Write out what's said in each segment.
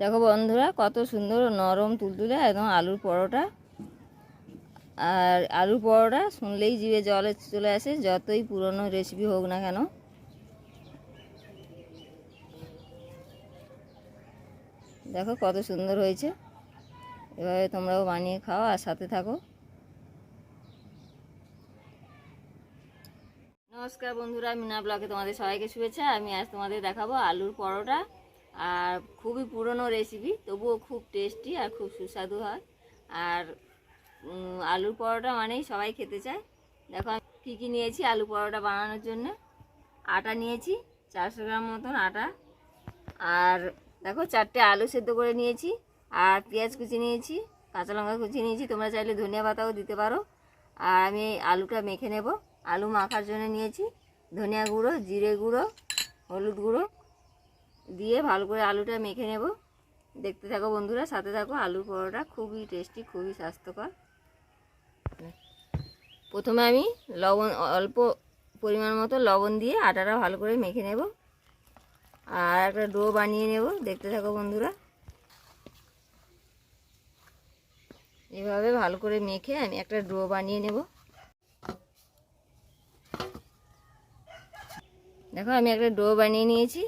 দেখো বন্ধুরা, কত সুন্দর নরম তুলতুলে, একদম আলুর পরোটা। আর আলুর পরোটা শুনলেই জিভে জলে চলে আসে, যতই পুরনো রেসিপি হোক না কেন। দেখো কত সুন্দর হয়েছে। এভাবে তোমরাও বানিয়ে খাও আর সাথে থাকো। নমস্কার বন্ধুরা, মিনা ব্লগে তোমাদের সবাইকে শুভেচ্ছা। আমি আজ তোমাদের দেখাবো আলুর পরোটা। আর খুবই পুরনো রেসিপি তবুও খুব টেস্টি আর খুব সুস্বাদু হয়। আর আলুর পরোটা মানেই সবাই খেতে চায়। দেখো আমি কী কী নিয়েছি আলু পরোটা বানানোর জন্য। আটা নিয়েছি, চারশো গ্রাম মতন আটা। আর দেখো চারটে আলু সেদ্ধ করে নিয়েছি। আর পেঁয়াজ কুচি নিয়েছি, কাঁচা লঙ্কা কুচি নিয়েছি। তোমরা চাইলে ধনিয়া পাতাও দিতে পারো। আর আমি আলুটা মেখে নেব। আলু মাখার জন্য নিয়েছি ধনিয়া গুঁড়ো, জিরে গুঁড়ো, হলুদ গুঁড়ো। দিয়ে ভালো করে আলুটা মেখে নেব। দেখতে থাকো বন্ধুরা, সাথে থাকো, আলুর পরোটা খুবই টেস্টি খুবই স্বাস্থ্যকর। প্রথমে আমি লবণ, অল্প পরিমাণ মতো লবণ দিয়ে আটাটা ভালো করে মেখে নেব। আর একটা ডো বানিয়ে নেব, দেখতে থাকো বন্ধুরা। এভাবে ভালো করে মেখে আমি একটা ডো বানিয়ে নেব। দেখো আমি একটা ডো বানিয়ে নিয়েছি।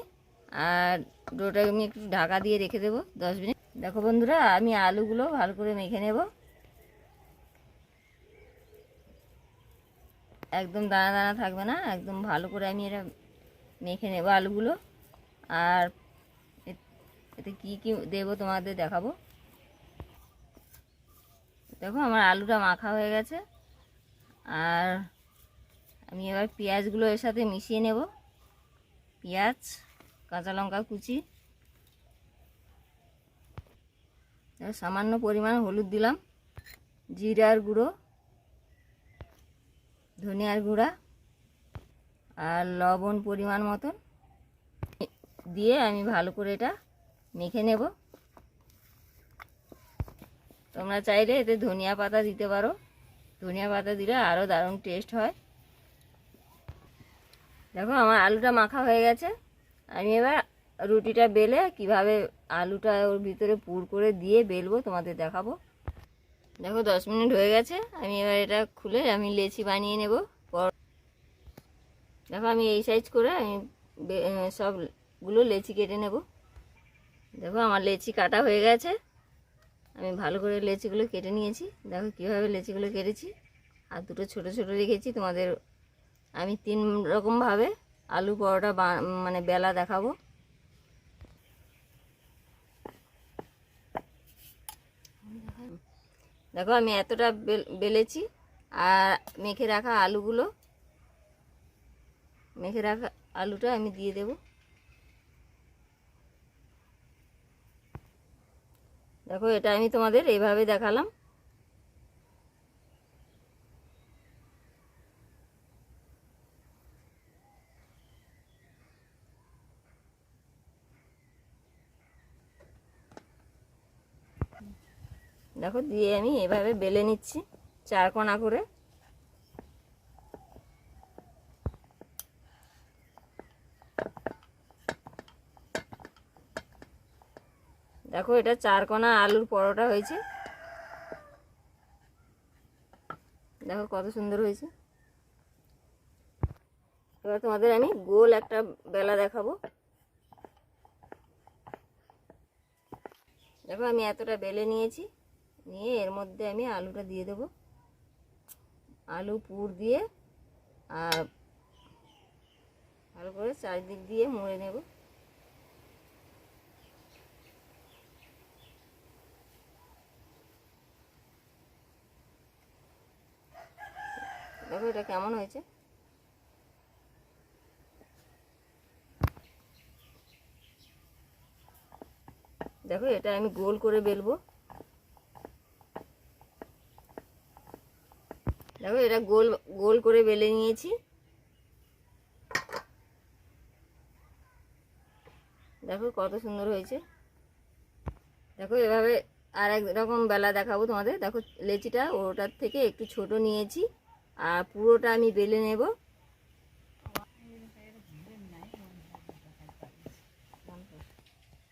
আর ডোটা আমি একটু ঢাকা দিয়ে রেখে দেবো দশ মিনিট। দেখো বন্ধুরা, আমি আলুগুলো ভালো করে মেখে নেব। একদম দানা দানা থাকবে না, একদম ভালো করে আমি এটা মেখে নেব আলুগুলো। আর এতে কী কী দেবো তোমাদের দেখাবো। দেখো আমার আলুটা মাখা হয়ে গেছে। আর আমি এবার পেঁয়াজগুলো এর সাথে মিশিয়ে নেব। পেঁয়াজ কাঁচা লঙ্কা কুচি। সামান্য পরিমাণ হলুদ দিলাম। জিরার গুঁড়ো, ধনিয়ার গুঁড়া আর লবণ পরিমাণ মতন দিয়ে আমি ভালো করে এটা মেখে নেব। তোমরা চাইলে এতে ধনিয়া পাতা দিতে পারো। ধনিয়া পাতা দিলে আরও দারুণ টেস্ট হয়। দেখো আমার আলুটা মাখা হয়ে গেছে। আমি এবার রুটিটা বেলে কীভাবে আলুটা ওর ভিতরে পুর করে দিয়ে বেলবো তোমাদের দেখাবো। দেখো দশ মিনিট হয়ে গেছে, আমি এবার এটা খুলে আমি লেচি বানিয়ে নেব। পর দেখো আমি এই সাইজ করে আমি সবগুলো লেচি কেটে নেব। দেখো আমার লেচি কাটা হয়ে গেছে, আমি ভালো করে লেচিগুলো কেটে নিয়েছি। দেখো কীভাবে লেচিগুলো কেটেছি। আর দুটো ছোট ছোট রেখেছি তোমাদের, আমি তিন রকমভাবে আলু পরোটা মানে বেলা দেখাবো। দেখো আমি এতটা বেল- বেলেছি, আর মেখে রাখা আলুগুলো। মেখে রাখা আলুটা আমি দিয়ে দেব। দেখো এটা আমি তোমাদের এইভাবে দেখালাম। দেখো, দিয়ে আমি এভাবে বেলে নিচ্ছি চার কোনা করে। দেখো, এটা চার কোনা আলুর পরোটা হয়েছে। দেখো, কত সুন্দর হয়েছে। এবার তোমাদের আমি গোল একটা বেলা দেখাবো। দেখো, আমি এতটা বেলে নিয়েছি। নিয়ে এর মধ্যে আমি আলুটা দিয়ে দেবো। আলু, পুর দিয়ে আর ভালো করে চারিদিক দিয়ে মুড়ে নেব। দেখো এটা কেমন হয়েছে? দেখো এটা আমি গোল করে বেলবো। দেখো, এটা গোল গোল করে বেলে নিয়েছি। দেখো কত সুন্দর হয়েছে। দেখো, এভাবে আর এক রকম বেলা দেখাবো তোমাদের। দেখো, লেচিটা ওটার থেকে একটু ছোট নিয়েছি, আর পুরোটা আমি বেলে নেব।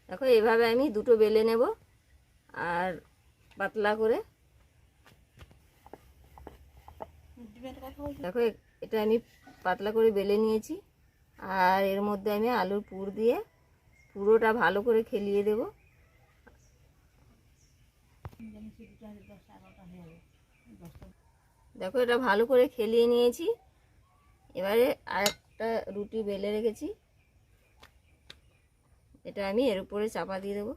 দেখো, এভাবে আমি দুটো বেলে নেব, আর পাতলা করে। দেখো এটা আমি পাতলা করে বেলে নিয়েছি। আর এর মধ্যে আমি আলুর পুর দিয়ে পুরোটা ভালো করে খেলিয়ে দেব। দেখো, এটা ভালো করে খেলিয়ে নিয়েছি। এবারে আরেকটা রুটি বেলে রেখেছি। এটা আমি এর উপরে চাপা দিয়ে দেবো।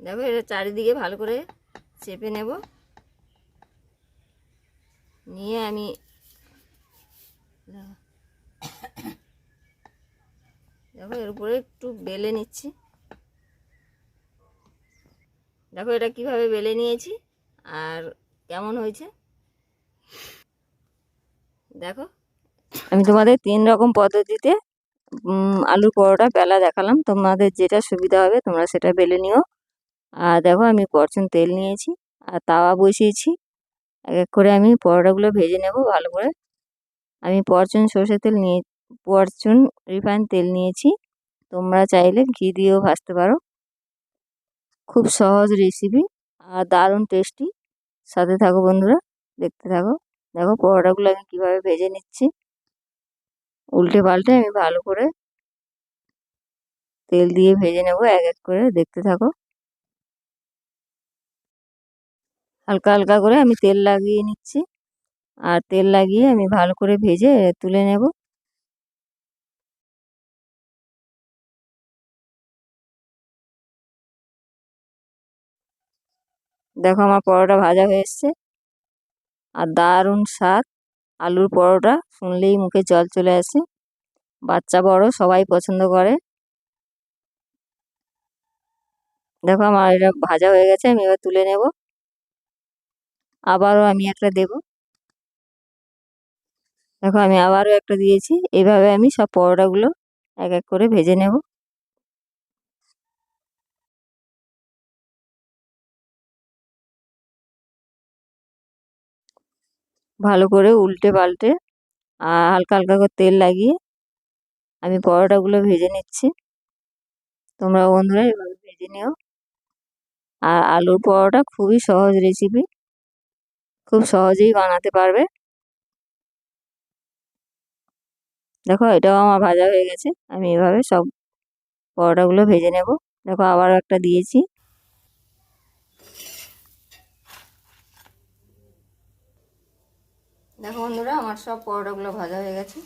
দেখো এটা চারিদিকে ভালো করে চেপে নেব। নিয়ে আমি দেখো এর উপরে একটু বেলে নিচ্ছি। দেখো এটা কীভাবে বেলে নিয়েছি আর কেমন হয়েছে। দেখো। আমি তোমাদের তিন রকম পদ্ধতিতে আলুর পরোটা বেলা দেখালাম। তোমাদের যেটা সুবিধা হবে তোমরা সেটা বেলে নিও। আর দেখো আমি পরচুন তেল নিয়েছি আর তাওয়া বসিয়েছি। এক এক করে আমি পরোটাগুলো ভেজে নেব ভালো করে। আমি পরচুন সর্ষের তেল নিয়ে পরচুন রিফাইন তেল নিয়েছি। তোমরা চাইলে ঘি দিয়েও ভাজতে পারো। খুব সহজ রেসিপি আর দারুণ টেস্টি সাথে থাকো বন্ধুরা, দেখতে থাকো। দেখো পরোটাগুলো আমি কীভাবে ভেজে নিচ্ছি। উল্টে পাল্টে আমি ভালো করে তেল দিয়ে ভেজে নেব এক এক করে, দেখতে থাকো। হালকা হালকা করে আমি তেল লাগিয়ে নিচ্ছি। আর তেল লাগিয়ে আমি ভালো করে ভেজে তুলে নেব। দেখো আমার পরোটা ভাজা হয়ে এসছে। আর দারুণ স্বাদ। আলুর পরোটা শুনলেই মুখে জল চলে আসে। বাচ্চা বড়, সবাই পছন্দ করে। দেখো আমার এটা ভাজা হয়ে গেছে, আমি এবার তুলে নেব। আবারও আমি একটা দেব। দেখো আমি আবারও একটা দিয়েছি। এভাবে আমি সব পরোটাগুলো এক এক করে ভেজে নেব। ভালো করে উল্টে পাল্টে আর হালকা হালকা করে তেল লাগিয়ে আমি পরোটাগুলো ভেজে নিচ্ছি। তোমরা বন্ধুরা এভাবে ভেজে নিও। আর আলুর পরোটা খুবই সহজ রেসিপি খুব সহজেই বানাতে পারবে। দেখো, এটাও আমার ভাজা হয়ে গেছে। আমি এভাবে সব পরোটাগুলো ভেজে নেব। দেখো, আবারও একটা দিয়েছি। দেখো বন্ধুরা, আমার সব পরোটাগুলো ভাজা হয়ে গেছে।